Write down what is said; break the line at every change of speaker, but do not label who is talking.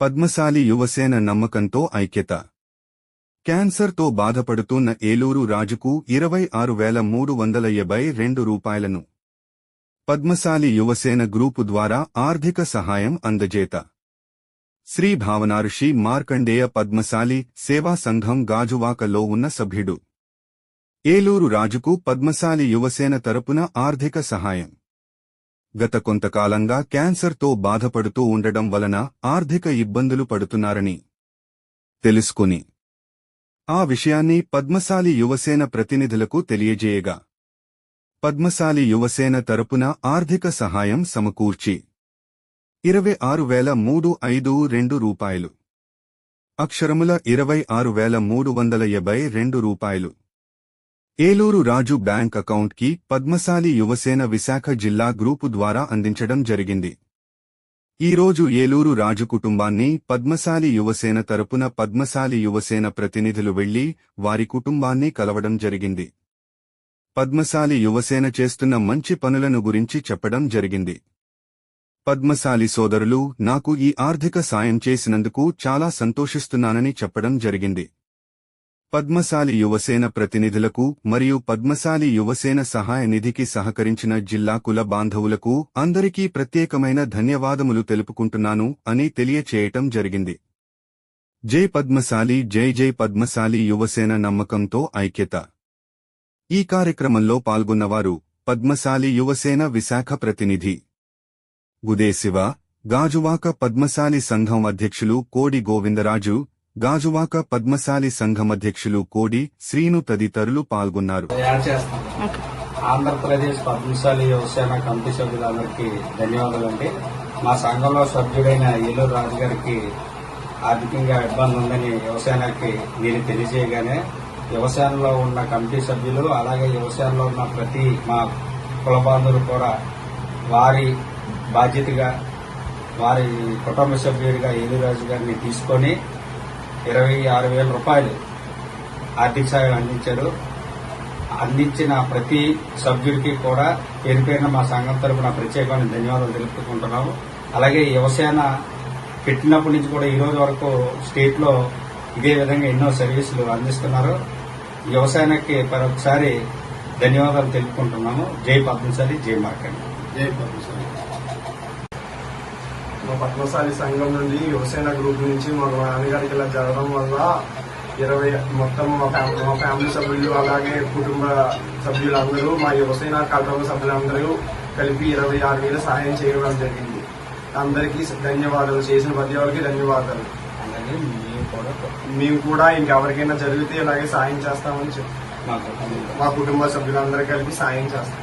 పద్మశాలి యువసేన నమ్మకంతో ఐక్యత. క్యాన్సర్తో బాధపడుతున్న ఏలూరు రాజుకు ఇరవై ఆరు వేల మూడు వందల యాభై రెండు రూపాయలను. పద్మశాలి యువసేన గ్రూపు ద్వారా ఆర్థిక సహాయం అందజేత. శ్రీ భావనారుషి మార్కండేయ పద్మశాలి సేవా సంఘం గాజువాకలో ఉన్న సభ్యుడు. ఏలూరు రాజుకు పద్మశాలి యువసేన తరపున ఆర్థిక సహాయం. గత కొంతకాలంగా క్యాన్సర్తో బాధపడుతూ ఉండడం వలన ఆర్థిక ఇబ్బందులు పడుతున్నారని తెలుసుకుని ఆ విషయాన్ని పద్మశాలి యువసేన ప్రతినిధులకు తెలియజేయగా. పద్మశాలి యువసేన తరపున ఆర్థిక సహాయం సమకూర్చి ఇరవై ఆరు వేల మూడు ఐదు రెండు రూపాయలు. అక్షరముల ఇరవై ఆరు వేల మూడు వందల ఎనభై రెండు రూపాయలు. ఏలూరు రాజు బ్యాంక్ అకౌంట్కి పద్మశాలి యువసేన విశాఖ జిల్లా గ్రూపు ద్వారా అందించడం జరిగింది. ఈ రోజు ఏలూరు రాజు కుటుంబాన్ని పద్మశాలి యువసేన తరపున పద్మశాలి యువసేన ప్రతినిధులు వెళ్ళి వారి కుటుంబాన్ని కలవడం జరిగింది. పద్మశాలి యువసేన చేస్తున్న మంచి పనులను గురించి చెప్పడం జరిగింది. పద్మశాలి సోదరులు నాకు ఈ ఆర్థిక సాయం చేసినందుకు చాలా సంతోషిస్తున్నానని చెప్పడం జరిగింది. పద్మశాలి యువసేన ప్రతినిధులకు మరియు పద్మశాలి యువసేన సహాయ నిధికి సహకరించిన జిల్లా కుల బాంధవులకు అందరికీ ప్రత్యేకమైన ధన్యవాదములు తెలుపుకుంటున్నాను అని తెలియచేయటం జరిగింది. జై పద్మశాలి జై జై పద్మశాలి యువసేన నమ్మకంతో ఐక్యత. ఈ కార్యక్రమంలో పాల్గొన్నవారు పద్మశాలి యువసేన విశాఖ ప్రతినిధి. గుదేశివ గాజువాక పద్మశాలి సంఘం అధ్యక్షులు కోడి గోవిందరాజు గాజువాక పద్మశాలి సంఘం అధ్యక్షులు కోడి శ్రీను తదితరులు పాల్గొన్నారు.
ఆంధ్రప్రదేశ్ పద్మశాలి యువసేన కమిటీ సభ్యులందరికీ ధన్యవాదాలండి. మా సంఘంలో సభ్యుడైన ఏలూరు రాజు గారికి ఆర్థికంగా ఇబ్బంది ఉందని యువసేనకి నేను తెలియజేయగానే యువసేనలో ఉన్న కమిటీ సభ్యులు అలాగే యువసేనలో ఉన్న ప్రతి మా కుల బాంధవులు కూడా వారి బాధ్యతగా వారి కుటుంబ సభ్యుడిగా ఏలూరు రాజు గారిని తీసుకొని ఇరవై ఆరు వేల రూపాయలు ఆర్థిక సాయం అందించారు అందించిన ప్రతి సభ్యుడికి కూడా పేరు పేరున మా సంఘం తరపున ప్రత్యేకమైన ధన్యవాదాలు తెలుపుకుంటున్నాము. అలాగే యువసేన పెట్టినప్పటి నుంచి కూడా ఈ రోజు వరకు స్టేట్లో ఇదే విధంగా ఎన్నో సర్వీసులు అందిస్తున్నారు. యువసేనకి మరొకసారి ధన్యవాదాలు తెలుపుకుంటున్నాము. జై పద్మశాలి జై మార్కండి.
జై పద్మశాలి. మా పద్మశాలి సంఘం నుండి యువసేన గ్రూప్ నుంచి మా నాన్నగారికి ఇలా జరగడం వల్ల ఇరవై మొత్తం మా ఫ్యామిలీ మా ఫ్యామిలీ సభ్యులు అలాగే కుటుంబ సభ్యులందరూ మా యువసేన కుటుంబ సభ్యులందరూ కలిపి ఇరవై ఆరు వేలు సహాయం చేయడం జరిగింది. అందరికీ ధన్యవాదాలు. చేసిన ప్రతి ఒక్కరికి ధన్యవాదాలు.
మేము కూడా
ఇంకెవరికైనా జరిగితే ఇలాగే సాయం చేస్తామని చెప్పి
మా
కుటుంబ సభ్యులందరూ కలిపి సాయం చేస్తాం.